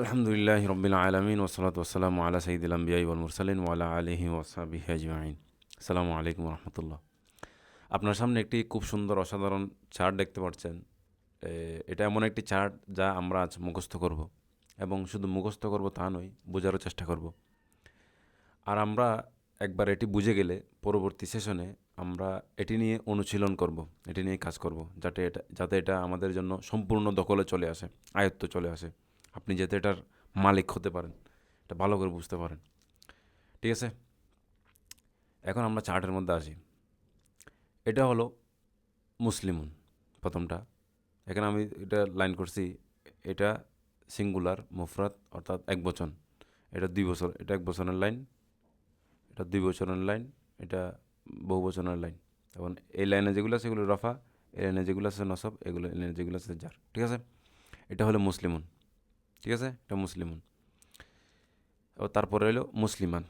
আলহামদুলিল্লাহ রবিল আলমিন ওসলাত ওসালাম আলা সঈদুল আম্বিয়াই ওয়াল মুরসালিন ওয়ালা আলহি ওয়াসাবিহি আজমাইন। সালামু আলাইকুম রহমতুল্লাহ। আপনার সামনে একটি খুব সুন্দর অসাধারণ চার্ট দেখতে পাচ্ছেন। এটা এমন একটি চার্ট যা আমরা আজ মুখস্থ করব এবং শুধু মুখস্থ করব তা নয়, বোঝারও চেষ্টা করব। আর আমরা একবার এটি বুঝে গেলে পরবর্তী সেশনে আমরা এটি নিয়ে অনুশীলন করব, এটি নিয়ে কাজ করব, যাতে এটা যাতে এটা আমাদের জন্য সম্পূর্ণ দখলে চলে আসে, আয়ত্ত চলে আসে। আপনি যাতে এটার মালিক হতে পারেন। এটা ভালো করে বুঝতে পারেন। ঠিক আছে? এখন আমরা চার্টের মধ্যে আসি। এটা হলো মুসলিমুন প্রথমটা। এখানে আমি এটা লাইন করছি, এটা সিঙ্গুলার মুফরাত অর্থাৎ এক বচন। এটা দুই বছর, এটা এক বছরের লাইন, এটা দুই বছরের লাইন, এটা বহু বছরের লাইন। এবং এই লাইনে যেগুলো আছে এগুলো রফা, এই লাইনে যেগুলো আছে নসব, এগুলো, এই লাইনে যেগুলো আছে জার। ঠিক আছে? এটা হলো মুসলিমুন। ঠিক আছে? এটা মুসলিমুন। ও তারপরে হলো মুসলিমান।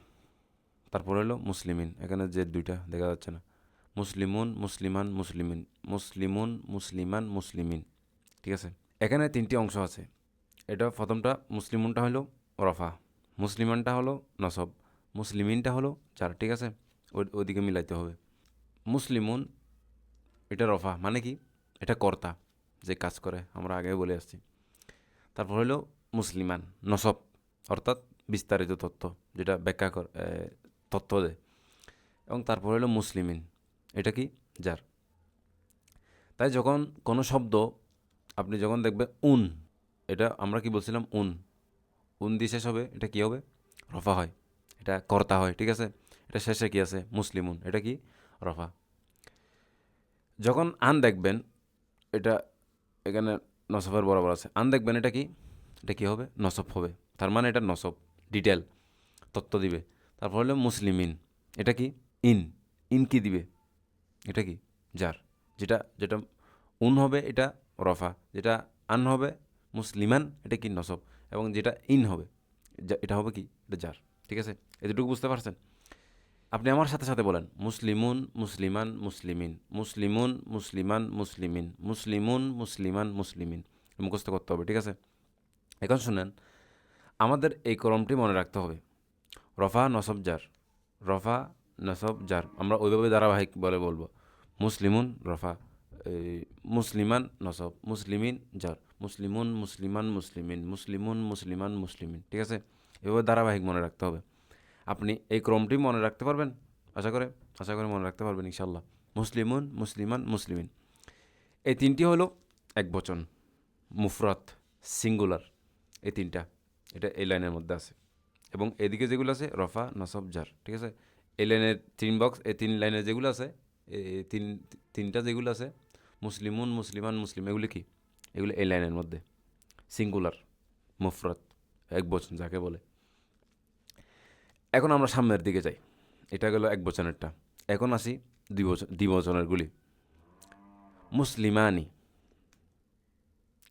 তারপরে হলো মুসলিমিন। এখানে যে দুইটা দেখা যাচ্ছে না। মুসলিমুন, মুসলিমান, মুসলিমিন। মুসলিমুন, মুসলিমান, মুসলিমিন। ঠিক আছে? এখানে তিনটি অংশ আছে। এটা প্রথমটা মুসলিমুনটা হলো রফা মুসলিমানটা হলো নসব। মুসলিমিনটা হলো চার ঠিক আছে? ওইদিকে মিলাইতে হবে। মুসলিমুন, এটা রফা। মানে কি? এটা কর্তা যে কাজ করে। আমরা আগে বলে আসছি। তারপর হলো মুসলিমান, নসব, অর্থাৎ বিস্তারিত তথ্য, যেটা ব্যাখ্যা কর তথ্য দেয় এবং তারপর হলো মুসলিমিন, এটা কি? যার। তাই যখন কোনো শব্দ, আপনি যখন দেখবে উন, এটা আমরা কি বলছিলাম? উন। উন দিয়ে শেষ হবে, এটা কি হবে? রফা হয়। এটা কর্তা হয়, ঠিক আছে? এটা শেষে কি আছে? মুসলিমুন, এটা কি? রফা। যখন আন দেখবেন, এটা এখানে নসফের বরাবর আছে। আন দেখবেন, এটা কি? এটা কী হবে? নসব হবে। তার মানে এটা নসব ডিটেল তত্ত্ব দিবে। তারপর হলো মুসলিম ইন এটা কি? ইন। ইন কি দিবে? এটা কি? যার যেটা যেটা উন হবে এটা রফা, যেটা আন হবে মুসলিমান, এটা কি নসব? এবং যেটা ইন হবে এটা হবে কি? এটা যার ঠিক আছে? এতটুকু বুঝতে পারছেন? আপনি আমার সাথে সাথে বলেন, মুসলিমুন, মুসলিমান, মুসলিমিন, মুসলিমুন, মুসলিমান, মুসলিমিন, মুসলিমুন, মুসলিমান, মুসলিমিন। মুখস্থ করতে হবে, ঠিক আছে? এখন শুনেন, আমাদের এই কলমটি মনে রাখতে হবে। রফা নসব জার, রফা নসব জার, আমরা ওইভাবে ধারাবাহিক বলে বলব। মুসলিমুন রফা মুসলিমান নসব, মুসলিমিন জার, মুসলিমুন মুসলিমান মুসলিমিন, মুসলিমুন মুসলিমান মুসলিমিন, ঠিক আছে? এভাবে ধারাবাহিক মনে রাখতে হবে। আপনি এই ক্রমটি মনে রাখতে পারবেন? আশা করে আশা করে মনে রাখতে পারবেন ইনশাল্লাহ মুসলিমুন মুসলিমান মুসলিমিন। এই তিনটি হলো এক বচন, মুফরত, সিঙ্গুলার। এই তিনটা, এটা এই লাইনের মধ্যে আছে। এবং এদিকে যেগুলো আছে, রফা, নসব, জার, ঠিক আছে? এই লাইনের তিন বক্স এই তিন লাইনের যেগুলো আছে এই তিন, তিনটা যেগুলো আছে, মুসলিমুন, মুসলিমান, মুসলিম, এগুলি কি? এগুলো এই লাইনের মধ্যে। সিঙ্গুলার মুফরত এক বচন যাকে বলে। এখন আমরা সামনের দিকে যাই। এটা গেল এক বচনেরটা। এখন আসি দুই বচন দ্বিবচনেরগুলি মুসলিমানি,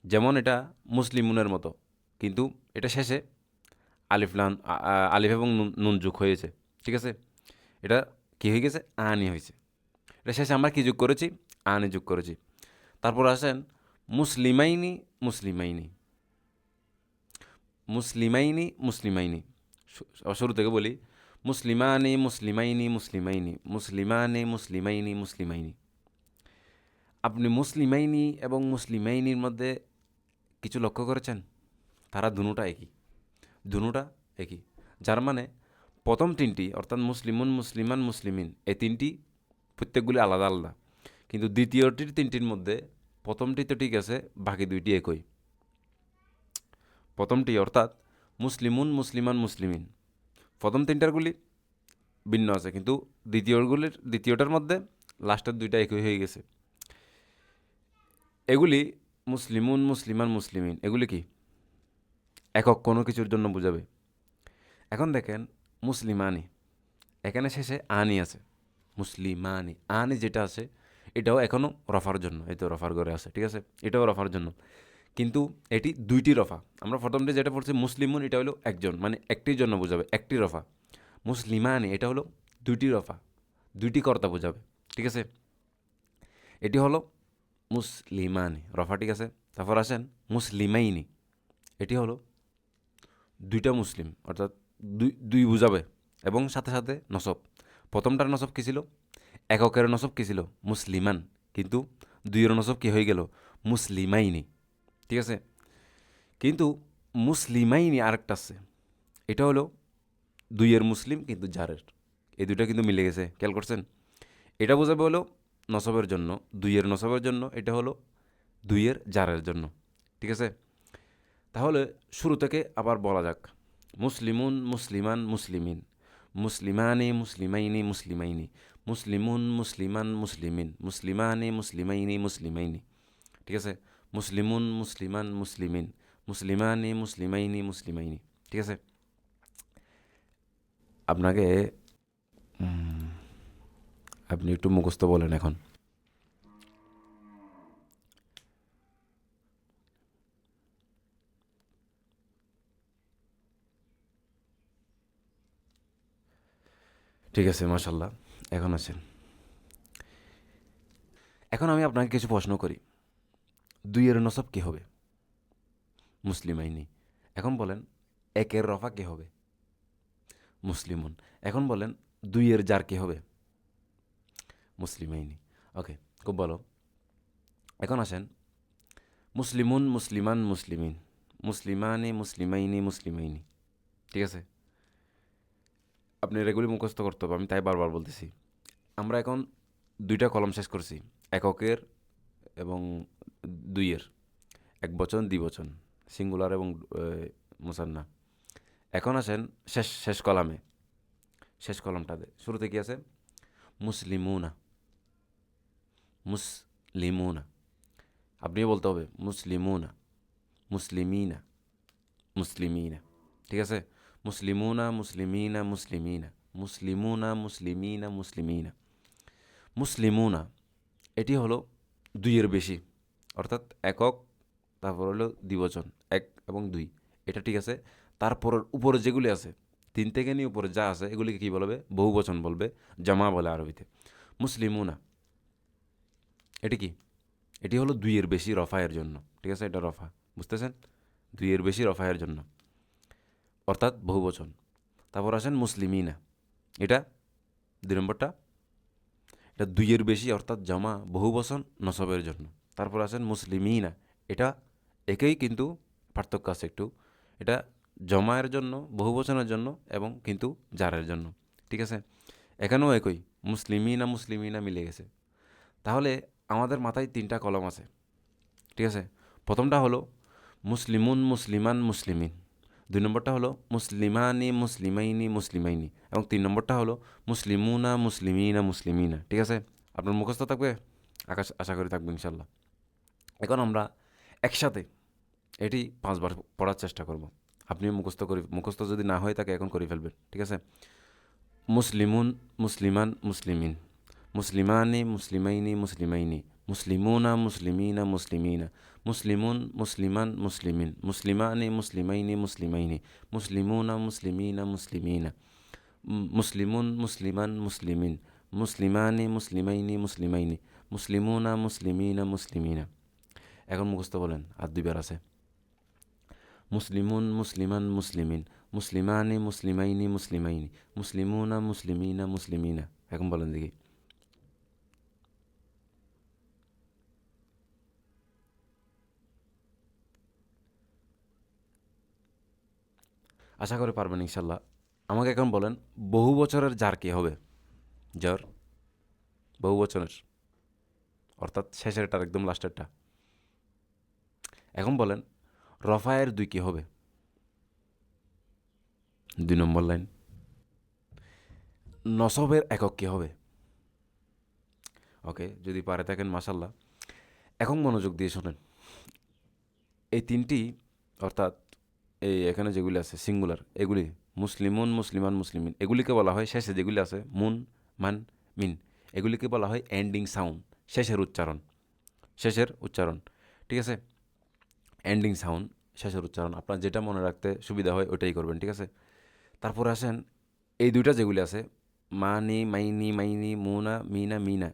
যেমন এটা মুসলিমুনের মতো। কিন্তু এটা শেষে আলিফ লান আলিফ এবং নুন যোগ হয়েছে, ঠিক আছে? এটা কী হয়ে গেছে? আনি হয়েছে। এটা শেষে আমরা কী যোগ করেছি? আনি যোগ করেছি। তারপর আসেন মুসলিমাইনি মুসলিমাইনি। মুসলিমাইনি মুসলিমাইনি। শুরু থেকে বলি, মুসলিমানি, মুসলিমাইনি মুসলিমাইনি। মুসলিমানি, মুসলিমাইনি মুসলিমাইনি। আপনি মুসলিমাইনি এবং মুসলিমাইনির মধ্যে কিছু লক্ষ্য করেছেন? তারা দুটা একই দুটা একই। যার মানে প্রথম তিনটি, অর্থাৎ মুসলিমুন মুসলিমান মুসলিমিন, এই তিনটি প্রত্যেকগুলি আলাদা আলাদা। কিন্তু দ্বিতীয়টির তিনটির মধ্যে প্রথমটি তো ঠিক আছে, বাকি দুইটি একই। প্রথমটি অর্থাৎ মুসলিমুন মুসলিমান মুসলিমিন। প্রথম তিনটারগুলি ভিন্ন আছে, কিন্তু দ্বিতীয়গুলির, দ্বিতীয়টার মধ্যে লাস্টের দুইটা একই হয়ে গেছে। এগুলি মুসলিমুন মুসলিমান মুসলিমিন, এগুলি কি? একক কোনো কিছুর জন্য বুঝাবে। এখন দেখেন মুসলিমানি। এখানে শেষে আনি আছে। মুসলিমানি। আনি যেটা আছে, এটাও এখনও রফার জন্য। এই তো রফার ঘরে আছে, ঠিক আছে? এটাও রফার জন্য। কিন্তু এটি দুইটি রফা। আমরা প্রথমটা যেটা পড়ছি, মুসলিমুন, এটা হলো একজন। মানে একটির জন্য বোঝাবে, একটি রফা। মুসলিমানি, এটা হলো দুইটি রফা। দুইটি কর্তা বোঝাবে, ঠিক আছে? এটি হলো মুসলিমানি। রফা ঠিক আছে? তারপর আসেন মুসলিমাইনি। এটি হলো দুইটা মুসলিম, অর্থাৎ দুই দুই বুঝাবে এবং সাথে সাথে নসব। প্রথমটার নসব কী ছিল? এককের নসব কী ছিল? মুসলিমান। কিন্তু দুইয়ের নসব কী হয়ে গেল? মুসলিমাইনি। ঠিক আছে? কিন্তু মুসলিমাইনি আরেকটা আছে। এটা হলো দুইয়ের মুসলিম কিন্তু জারের এই দুইটা কিন্তু মিলে গেছে। খেয়াল করছেন? এটা বোঝাবে হলো নসবের জন্য, দুইয়ের নসবের জন্য, এটা হলো দুইয়ের জারের জন্য। ঠিক আছে? তাহলে শুরু থেকে আবার বলা যাক। মুসলিমুন মুসলিমান মুসলিমিন। মুসলিমানি মুসলিমাইনি মুসলিমাইনি। মুসলিমুন মুসলিমান মুসলিমিন। মুসলিমানি মুসলিমাইনি মুসলিমাইনি। ঠিক আছে? মুসলিমুন মুসলিমান মুসলিমিন। মুসলিমানি মুসলিমাইনি মুসলিমাইনি। ঠিক আছে? আপনাকে আপনি একটু মুখস্থ বলেন এখন। ঠিক আছে মাশাল্লাহ এখন আছেন এখন আমি আপনাকে কিছু প্রশ্ন করি। দুইয়ের নসব কী হবে? মুসলিম আইনি। এখন বলেন, একের রফা কী হবে? মুসলিমুন। এখন বলেন, দুইয়ের জার কী হবে? মুসলিম আইনি। ওকে, খুব ভালো। এখন আসেন। মুসলিমুন, মুসলিমান, মুসলিমিন। মুসলিমানি, মুসলিমাইনি মুসলিমাইনি। ঠিক আছে? আপনি এগুলি মুখস্থ করতে হবে, আমি তাই বারবার বলতেছি। আমরা এখন দুইটা কলম শেষ করছি, এককের এবং দুইয়ের, এক বচন দ্বিবচন সিঙ্গুলার এবং মুসান্না। এখন আসেন শেষ শেষ কলামে, শেষ কলমটাতে শুরুতে কি আছে? মুসলিমুনা মুসলিমুনা। আপনিও বলতে হবে, মুসলিমুনা, মুসলিমিনা মুসলিমিনা, ঠিক আছে? মুসলিমুনা মুসলিমিনা মুসলিমিনা মুসলিমুনা মুসলিমিনা মুসলিমিনা মুসলিমুনা এটি হলো দুইয়ের বেশি। অর্থাৎ একক, তারপর হলো দ্বিবচন, এক এবং দুই। এটা ঠিক আছে। তারপর উপরে যেগুলি আছে, তিন থেকে নিয়ে উপরে যা আছে, এগুলিকে কী বলবে? বহু বচন বলবে, জামা বলে আরবিতে। মুসলিমুনা, এটি কি? এটি হলো দুইয়ের বেশি রফায়ের জন্য। ঠিক আছে, এটা রফা। বুঝতেছেন? দুইয়ের বেশি রফায়ের জন্য। অর্থাৎ বহুবচন। তারপর আসেন মুসলিমিনা। এটা দুই নম্বরটা। এটা দুইয়ের বেশি অর্থাৎ জমা বহুবচন নসবের জন্য। তারপর আসেন মুসলিমিনা। এটা একেই কিন্তু পার্থক্য আছে একটু। এটা জমায়ের জন্য, বহুবচনের জন্য এবং কিন্তু জারের জন্য। ঠিক আছে? এখানেও একই। মুসলিমিনা মুসলিমিনা মিলে গেছে। তাহলে আমাদের মাথায় তিনটা কলম আছে। ঠিক আছে? প্রথমটা হলো মুসলিমুন, মুসলিমান, মুসলিমিন। দুই নম্বরটা হলো মুসলিমানি, মুসলিমাইনি মুসলিমাইনি এবং তিন নম্বরটা হলো মুসলিমুনা, মুসলিমিনা মুসলিমিনা। ঠিক আছে? আপনার মুখস্থ থাকবে? আকাশ আশা করি থাকবে ইনশাল্লাহ এখন আমরা একসাথে এটি পাঁচবার পড়ার চেষ্টা করব। আপনি মুখস্থ করি, মুখস্থ যদি না হয় তাকে এখন করে ফেলবেন। ঠিক আছে? মুসলিমুন, মুসলিমান, মুসলিমিন। মুসলিমানি, মুসলিমাইনি মুসলিমাইনি। মুসলিমুনা মুসলিমিনা মুসলিমিনা মুসলিমুন মুসলিমান মুসলিমিন মুসলিমানি মুসলিমাইনি মুসলিমাইনি মুসলিমুনা মুসলিমিনা মুসলিমিনা মুসলিমুন মুসলিমান মুসলিমিন মুসলিমানি মুসলিমাইনি মুসলিমাইনি মুসলিমুনা মুসলিমিনা মুসলিমিনা এখন মুখস্থ বলেন, আর দুইবার আছে। মুসলিমুন মুসলিমান মুসলিমিন মুসলিমানি মুসলিমাইনি মুসলিমাইনি মুসলিমুনা মুসলিমিনা মুসলিমিনা এখন বলেন দেখি। আশা করে পারবেন ইনশাল্লাহ। আমাকে এখন বলেন, বহু বছরের জার কী হবে? জ্বর? বহু বছরের। অর্থাৎ শেষেরটার একদম লাস্টেরটা এখন বলেন, রফায়ের দুই কী হবে? দুই নম্বর লাইন। নসবের একক কী হবে? ওকে, যদি পারে থাকেন মাসাল্লাহ এখন মনোযোগ দিয়ে শোনেন। এই তিনটি, অর্থাৎ এই এখানে যেগুলি আছে সিঙ্গুলার এগুলি মুসলিমুন, মুসলিমান, মুসলিমিন। এগুলিকে বলা হয় শেষে যেগুলি আছে, মুন, মান, মিন। এগুলিকে বলা হয় এন্ডিং সাউন্ড শেষের উচ্চারণ। শেষের উচ্চারণ, ঠিক আছে? এন্ডিং সাউন্ড শেষের উচ্চারণ। আপনার যেটা মনে রাখতে সুবিধা হয় ওটাই করবেন, ঠিক আছে? তারপর আসেন, এই দুইটা যেগুলি আছে, মানি, মাইনি মাইনি, মুনা, মিনা মিনা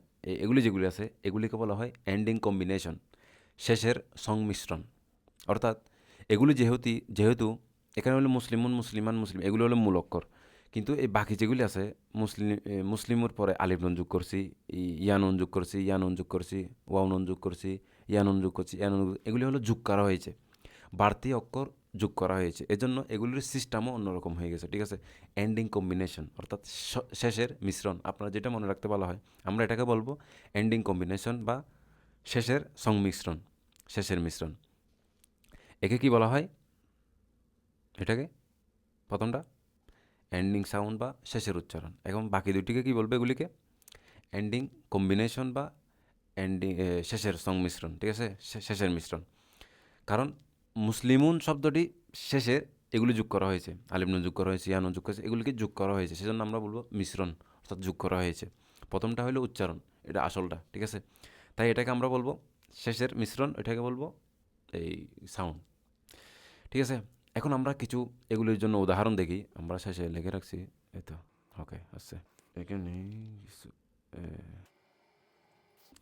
এগুলি যেগুলি আছে, এগুলিকে বলা হয় এন্ডিং কম্বিনেশন শেষের সংমিশ্রণ। অর্থাৎ এগুলি যেহেতু যেহেতু এখানে হলো মুসলিমুন মুসলিমান মুসলিম, এগুলো হলো মূল অক্ষর। কিন্তু এই বাকি যেগুলি আছে, মুসলিম মুসলিমের পরে আলিফ নুন যোগ করছি ইয়ানুন যোগ করছি ইয়ানুন যোগ করছি ওয়াউনুন যোগ করছি ইয়ানুন যোগ করছি ইয়ানুন যোগ- এগুলি হলো যোগ করা হয়েছে। বাড়তি অক্ষর যোগ করা হয়েছে। এজন্য এগুলির সিস্টেমও অন্যরকম হয়ে গেছে, ঠিক আছে? এন্ডিং কম্বিনেশন অর্থাৎ শেষের মিশ্রণ, আপনারা যেটা মনে রাখতে বলা হয়, আমরা এটাকে বলব এন্ডিং কম্বিনেশন বা শেষের সংমিশ্রণ, শেষের মিশ্রণ। একে কি বলা হয়? এটাকে? প্রথমটা? এন্ডিং সাউন্ড বা শেষের উচ্চারণ। এখন বাকি দুটিকে কি বলবে এগুলিকে? এন্ডিং কম্বিনেশন বা এন্ডিং শেষের সংমিশ্রণ ঠিক আছে? শেষের মিশ্রণ। কারণ মুসলিমুন শব্দটি শেষের, এগুলি যোগ করা হয়েছে। আলিমনুন যোগ করা হয়েছে, ইয়ানুন যোগ করা হয়েছে এগুলিকে যোগ করা হয়েছে। সেজন্য আমরা বলব মিশ্রণ, অর্থাৎ যোগ করা হয়েছে। প্রথমটা হলো উচ্চারণ, এটা আসলটা, ঠিক আছে? তাই এটাকে আমরা বলব শেষের মিশ্রণ, এটাকে বলব এই সাউন্ড ঠিক আছে? এখন আমরা কিছু এগুলির জন্য উদাহরণ দেখি। আমরা শেষে লিখে রাখছি। এই তো ওকে আছে এখানে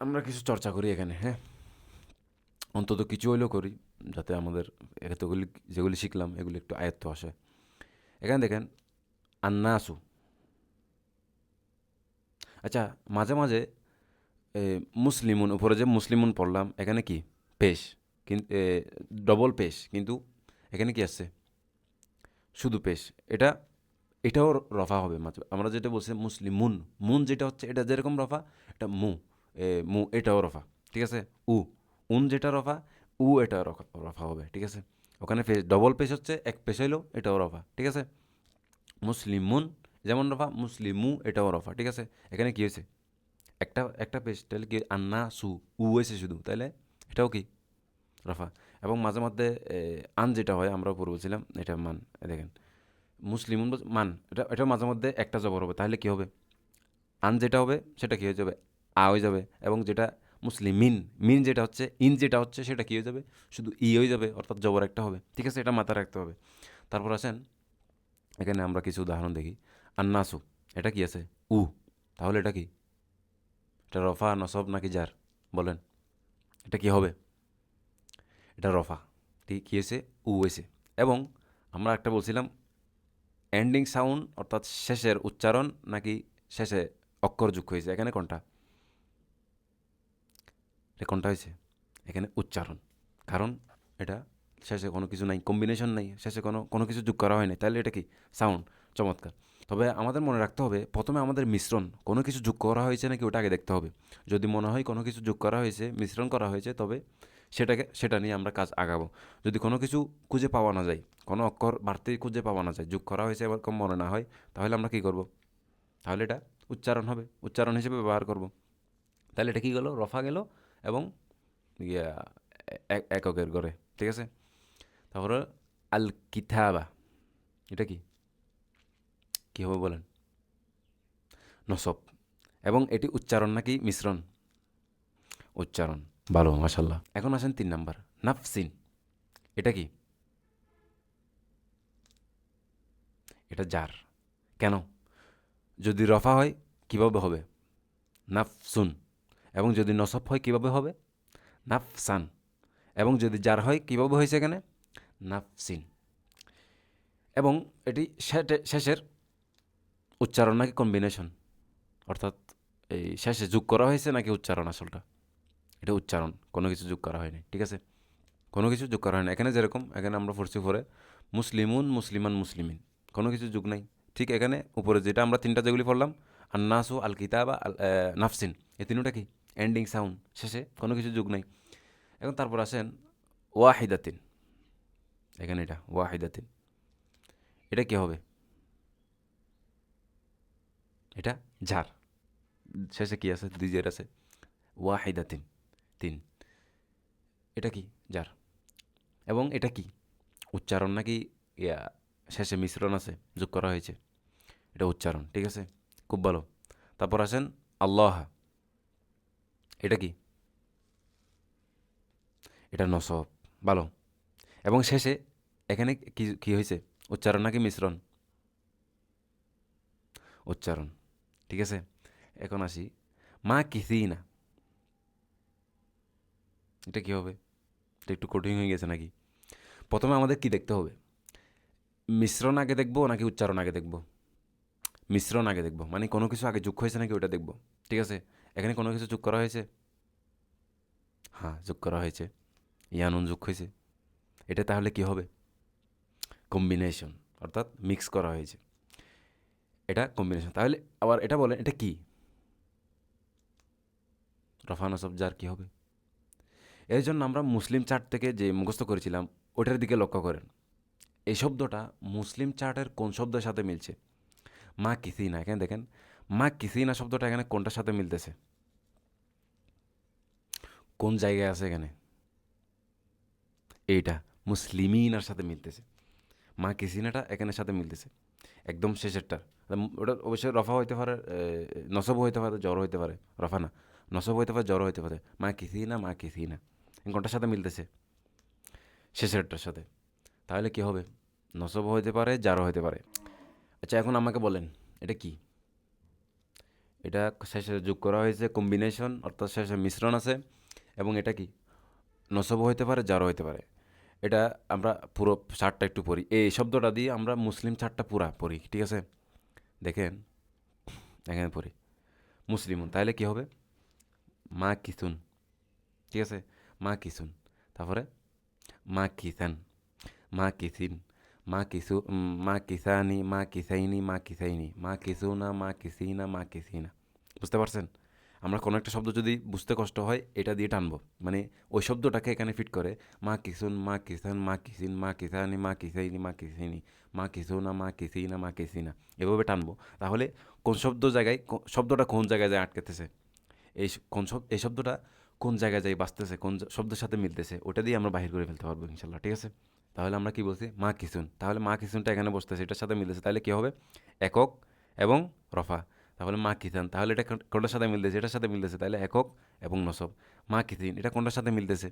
আমরা কিছু চর্চা করি এখানে হ্যাঁ? অন্তত কিছু হইলেও করি, যাতে আমাদের এতগুলি, যেগুলি শিখলাম, এগুলি একটু আয়ত্ত আসে। এখানে দেখেন আন্না আন্নাসু। আচ্ছা মাঝে মাঝে মুসলিমুন, উপরে যে মুসলিমুন পড়লাম, এখানে কি? পেশ কিন্তু ডবল পেশ, কিন্তু এখানে কি আসছে? শুধু পেশ। এটা এটাও রফা হবে মাত্র। আমরা যেটা বলছি মুসলিম মুন। মুন যেটা হচ্ছে এটা যেরকম রফা এটা মু। এ, মু এটাও রফা। ঠিক আছে? উ। উন যেটা রফা উ এটা রফা হবে। ঠিক আছে? ওখানে পেশ ডবল পেশ হচ্ছে এক পেশ হইলেও এটাও রফা। ঠিক আছে? মুসলিমুন যেমন রফা মুসলিমু এটাও রফা। ঠিক আছে? এখানে কি হয়েছে? একটা একটা পেশ তাহলে কি আন্না সু উ হয়েছে শুধু তাহলে এটাও কি? রফা। এবং মাঝে মধ্যে আন যেটা হয় আমরা উপর বলছিলাম, এটা মান দেখেন, মুসলিম মান, এটা এটা মাঝে মধ্যে একটা জবর হবে, তাহলে কি হবে? আন যেটা হবে, সেটা কি হয়ে যাবে? আ হয়ে যাবে, এবং যেটা মুসলিম, মিন মিন যেটা হচ্ছে, ইন যেটা হচ্ছে, সেটা কি হয়ে যাবে? শুধু ই হয়ে যাবে, অর্থাৎ জবর একটা হবে, ঠিক আছে? এটা মাথায় রাখতে হবে। তারপর আসেন, এখানে আমরা কিছু উদাহরণ দেখি। আন্নাসু, এটা কি আছে? উ, তাহলে এটা কি? এটা রফা, নসব নাকি যার বলেন, এটা কি হবে? এটা রফা, ঠিক? কী হয়েছে? উ হয়েছে। এবং আমরা একটা বলছিলাম এন্ডিং সাউন্ড অর্থাৎ শেষের উচ্চারণ নাকি শেষে অক্ষর যুক্ত হয়েছে? এখানে কোনটা? কোনটা হয়েছে? এখানে উচ্চারণ। কারণ এটা শেষে কোনো কিছু নাই কম্বিনেশন নাই, শেষে কোনো কোনো কিছু যোগ করা হয়নি। তাহলে এটা কি? সাউন্ড চমৎকার। তবে আমাদের মনে রাখতে হবে, প্রথমে আমাদের মিশ্রণ, কোনো কিছু যোগ করা হয়েছে নাকি ওটা আগে দেখতে হবে। যদি মনে হয় কোনো কিছু যোগ করা হয়েছে, মিশ্রণ করা হয়েছে, তবে সেটাকে, সেটা নিয়ে আমরা কাজ আগাবো। যদি কোনো কিছু খুঁজে পাওয়া না যায়, কোনো অক্ষর বাড়তি খুঁজে পাওয়া না যায়, যোগ করা হয়েছে এবার কম মনে না হয়, তাহলে আমরা কী করব? তাহলে এটা উচ্চারণ হবে। উচ্চারণ হিসেবে ব্যবহার করব। তাহলে এটা কী গেলো? রফা গেল এবং ইয়া এককের ঘরে, ঠিক আছে? তারপরে আল কিতাবা এটা কি? কী হবে বলেন? নসব। এবং এটি উচ্চারণ নাকি মিশ্রণ? উচ্চারণ। ভালো মাশাল্লাহ এখন আসেন তিন নাম্বার। নাফসিন। এটা কি? এটা জার। কেন? যদি রফা হয়, কীভাবে হবে? নাফসুন। এবং যদি নসব হয়, কীভাবে হবে? নাফসান। এবং যদি জার হয়, কীভাবে হয়েছে এখানে? নাফসিন। এবং এটি শেষের উচ্চারণ নাকি কম্বিনেশন অর্থাৎ এই শেষে যোগ করা হয়েছে নাকি উচ্চারণ আসলটা? এটা উচ্চারণ, কোনো কিছু যোগ করা হয়নি, ঠিক আছে? কোনো কিছু যোগ করা হয়নি। এখানে যেরকম, এখানে আমরা পড়ছি পরে মুসলিমুন মুসলিমান মুসলিমিন কোনো কিছু যোগ নাই। ঠিক এখানে উপরে যেটা আমরা তিনটা যেগুলি পড়লাম আর আন্নাসু আল কিতাবা আল নাফসিন, এই তিনটা কি? এন্ডিং সাউন্ড শেষে কোনো কিছু যোগ নাই। এখন তারপর আসেন, ওয়াহিদাতিন এখানে এটা, ওয়াহিদাতিন এটা কি হবে? এটা ঝার শেষে কি আছে? দুই জের আছে, ওয়াহিদাতিন তিন। এটা কি? যার। এবং এটা কি? উচ্চারণ নাকি, ইয়া, শেষে মিশ্রণ আছে, যোগ করা হয়েছে। এটা উচ্চারণ, ঠিক আছে? খুব ভালো। তারপর আসেন, আল্লাহ। এটা কি? এটা নসব, ভালো। এবং শেষে, এখানে কি কি হয়েছে? উচ্চারণ নাকি মিশ্রণ? উচ্চারণ, ঠিক আছে? এখন আসি, মা কিছুই না এটা কী হবে? এটা একটু কঠিন হয়ে গেছে নাকি? প্রথমে আমাদের কি দেখতে হবে? মিশ্রণ আগে দেখব নাকি উচ্চারণ আগে দেখব? মিশ্রণ আগে দেখব। মানে কোনো কিছু আগে যোগ হয়েছে নাকি ওটা দেখব। ঠিক আছে? এখানে কোনো কিছু যোগ করা হয়েছে? হ্যাঁ যোগ করা হয়েছে। ইয়ানুন যোগ হয়েছে। এটা তাহলে কি হবে? কম্বিনেশন অর্থাৎ মিক্স করা হয়েছে। এটা কম্বিনেশন তাহলে আবার এটা বলেন, এটা কি? রফান সব যার কী হবে? এর জন্য আমরা মুসলিম চার্ট থেকে যে মুখস্থ করেছিলাম, ওটার দিকে লক্ষ্য করেন। এই শব্দটা মুসলিম চার্টের কোন শব্দের সাথে মিলছে? মা কিসিনা এখানে দেখেন? মা কিসিনা শব্দটা এখানে কোনটার সাথে মিলতেছে? কোন জায়গায় আছে এখানে? এইটা মুসলিমিনার সাথে মিলতেছে। মা কিসিনাটা এখানের সাথে মিলতেছে। একদম শেষেরটা। ওটা অবশ্যই রফা হইতে পারে নসব হইতে পারে, জ্বর হইতে পারে। রফা না, নসব হইতে পারে, জ্বর হইতে পারে। মা কিসিনা মা কিসিনা। কোনটার সাথে মিলতেছে। শেষেরটার সাথে। তাহলে কি হবে? নসব হইতে পারে জারো হইতে পারে। আচ্ছা এখন আমাকে বলেন, এটা কি? এটা শেষে যোগ করা হয়েছে কম্বিনেশন অর্থাৎ শেষে মিশ্রণ আছে, এবং এটা কি? নসব হইতে পারে জারো হইতে পারে। এটা আমরা পুরো চারটা একটু পড়ি। এই শব্দটা দিয়ে আমরা মুসলিম চারটা পুরা পড়ি, ঠিক আছে? দেখেন, এখানে পড়ি। মুসলিম তাহলে কি হবে? মা কিসুন ঠিক আছে? মা কিসুন তারপরে মা কিসান মা কিসিন মা কিসু মা কিসানি মা কিসাইনি মা কিসাইনি মা কিসুনা মা কিসিনা মা কিসিনা বুঝতে পারছেন? আমরা কোনো একটা শব্দ যদি বুঝতে কষ্ট হয়, এটা দিয়ে টানবো। মানে ওই শব্দটাকে এখানে ফিট করে মা কিসুন মা কিসান মা কিসিন মা কিসানি মা কিসাইনি মা কিসাইনি মা কিসুনা মা কিসিনা মা কিসিনা এভাবে টানবো। তাহলে কোন শব্দ জায়গায় শব্দটা কোন জায়গায় যায় আটকেতেছে? এই কোন শব্দ এই শব্দটা কোন জায়গায় যাই, বাঁচতেছে, কোন শব্দের সাথে মিলতেছে, ওটা দিয়ে আমরা বাহির করে ফেলতে পারব ইনশাল্লাহ, ঠিক আছে? তাহলে আমরা কি বলছি? মা কিসুন। তাহলে মা কিসুনটা এখানে বসতেছে, এটার সাথে মিলতেছে, তাহলে কী হবে? একক এবং রফা। তাহলে মা কিসান, তাহলে এটা কোনটার সাথে মিলতেছে? এটার সাথে মিলতেছে, তাহলে একক এবং নসব। মা কিসিন, এটা কোনটার সাথে মিলতেছে?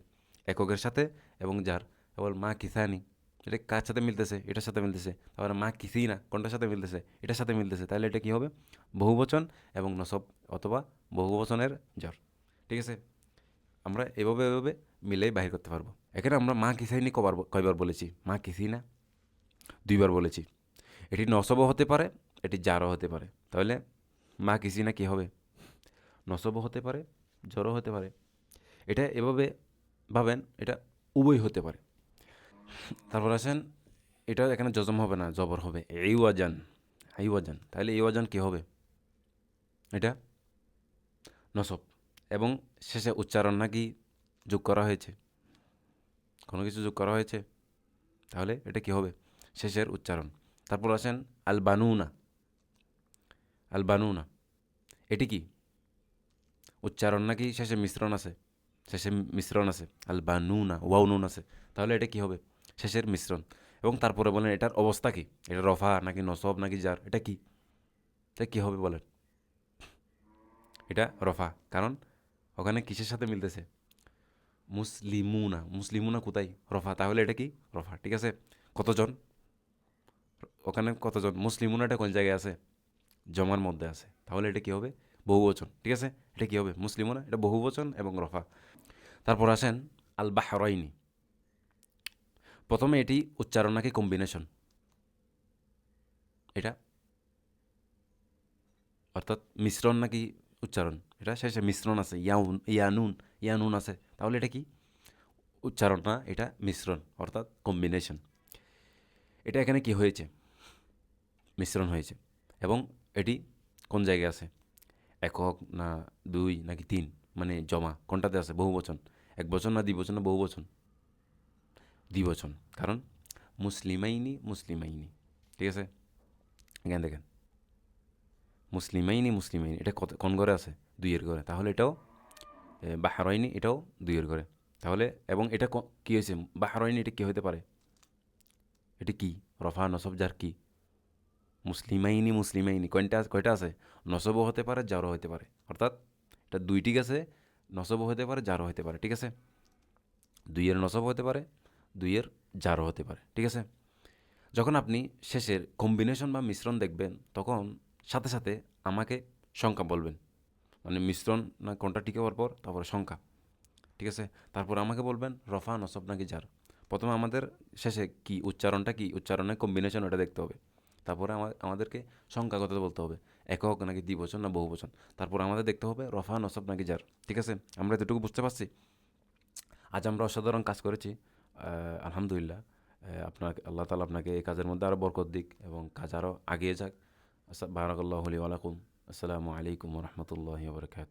এককের সাথে এবং যার। কেবল মা কিসানি, এটা কার সাথে মিলতেছে? এটার সাথে মিলতেছে। তারপরে মা কিসিনা, কোনটার সাথে মিলতেছে? এটার সাথে মিলতেছে। তাহলে এটা কী হবে? বহুবচন এবং নসব অথবা বহুবচনের জ্বর, ঠিক আছে? আমরা এভাবে এভাবে মিলেই বাহির করতে পারব। এখানে আমরা মা কিসাইনি কবার কয়বার বলেছি? মা কিসিনা? দুইবার বলেছি। এটি নসবও হতে পারে, এটি জারও হতে পারে। তাহলে মা কিসিনা কী হবে? নসবও হতে পারে জ্বরও হতে পারে। এটা এভাবে ভাবেন, এটা উভয় হতে পারে। তারপর আসেন, এটা এখানে জজম হবে না, জবর হবে। এই ওয়াজান এই ওয়াজান। তাহলে এই ওয়াজান কী হবে? এটা নসব। এবং শেষে উচ্চারণ নাকি যোগ করা হয়েছে। কোনো কিছু যোগ করা হয়েছে? তাহলে এটা কি হবে? শেষের উচ্চারণ। তারপর আসেন আল বানুনা আল বানুনা এটি কি? উচ্চারণ নাকি শেষে মিশ্রণ আছে? শেষে মিশ্রণ আছে। আল বানুনা ওয়াও আছে। তাহলে এটা কি হবে? শেষের মিশ্রণ। এবং তারপরে বলেন, এটার অবস্থা কি? এটা রফা নাকি নসব নাকি জার এটা কি? এটা কী হবে বলেন? এটা রফা। কারণ ওখানে কিসের সাথে মিলতেছে? মুসলিমুনা। মুসলিমুনা কোথায়? রফা। তাহলে এটা কি? রফা। ঠিক আছে? কতজন? ওখানে কতজন? মুসলিমুনা এটা কোন জায়গায় আছে? জমার মধ্যে আছে। তাহলে এটা কি হবে? বহুবচন। ঠিক আছে? এটা কী হবে? মুসলিমুনা? এটা বহুবচন এবং রফা। তারপর আসেন আল বাহরাইনি প্রথমে এটি উচ্চারণ নাকি কম্বিনেশন এটা? অর্থাৎ মিশ্রণ নাকি উচ্চারণ? এটা শেষে মিশ্রণ আছে, ইয়াউন, ইয়ানুন ইয়ানুন আছে। তাহলে এটা কি? উচ্চারণ না এটা মিশ্রণ, অর্থাৎ কম্বিনেশন এটা এখানে কি হয়েছে? মিশ্রণ হয়েছে। এবং এটি কোন জায়গায় আছে? একক না দুই নাকি তিন? মানে জমা, কোনটাতে আছে? বহু বচন এক বচন না দ্বিবচন না বহু বচন দ্বিবচন। কারণ মুসলিমাইনি মুসলিমাইনি। ঠিক আছে? এখানে দেখেন। মুসলিমাইনি মুসলিমাইনি। এটা কত কোন ঘরে আছে? দুইয়ের ঘরে। তাহলে এটাও বাহারয়নি এটাও দুইয়ের ঘরে। তাহলে, এবং এটা ক- হয়েছে? বাহারয়নি এটা কী হতে পারে? এটি কি? রফা, নসব যার কি? মুসলিমাইনি মুসলিমাইনি। কয়টা কয়টা আছে? নসবও হতে পারে, জারও হতে পারে। অর্থাৎ, এটা দুইটি আছে নসবও হতে পারে, জারও হতে পারে। ঠিক আছে? দুইয়ের নসব হতে পারে, দুইয়ের জারও হতে পারে। ঠিক আছে? যখন আপনি শেষের কম্বিনেশন বা মিশ্রণ দেখবেন, তখন সাথে সাথে আমাকে সংখ্যা বলবেন। মানে মিশ্রণ না কোনটা টিকে হওয়ার পর তারপরে সংখ্যা ঠিক আছে? তারপর আমাকে বলবেন রফা নসব নাকি জার? প্রথমে আমাদের শেষে কি উচ্চারণটা কি? উচ্চারণের কম্বিনেশন ওটা দেখতে হবে। তারপরে আমা- আমাদেরকে সংখ্যাগত বলতে হবে। একক নাকি দ্বি দ্বিবচন না বহুবচন? তারপর আমাদের দেখতে হবে রফা নসব নাকি যার ঠিক আছে? আমরা এতটুকু বুঝতে পারছি? আজ আমরা অসাধারণ কাজ করেছি। আলহামদুলিল্লাহ। আহ, আপনার আল্লাহ তালা আপনাকে এই কাজের মধ্যে আরও বরকত দিক এবং কাজ আরও আগিয়ে যাক। বারাকাল্লাহ আলী আলাকুম আসসালামু আলাইকুম রহমতুল্লাহ বরকাত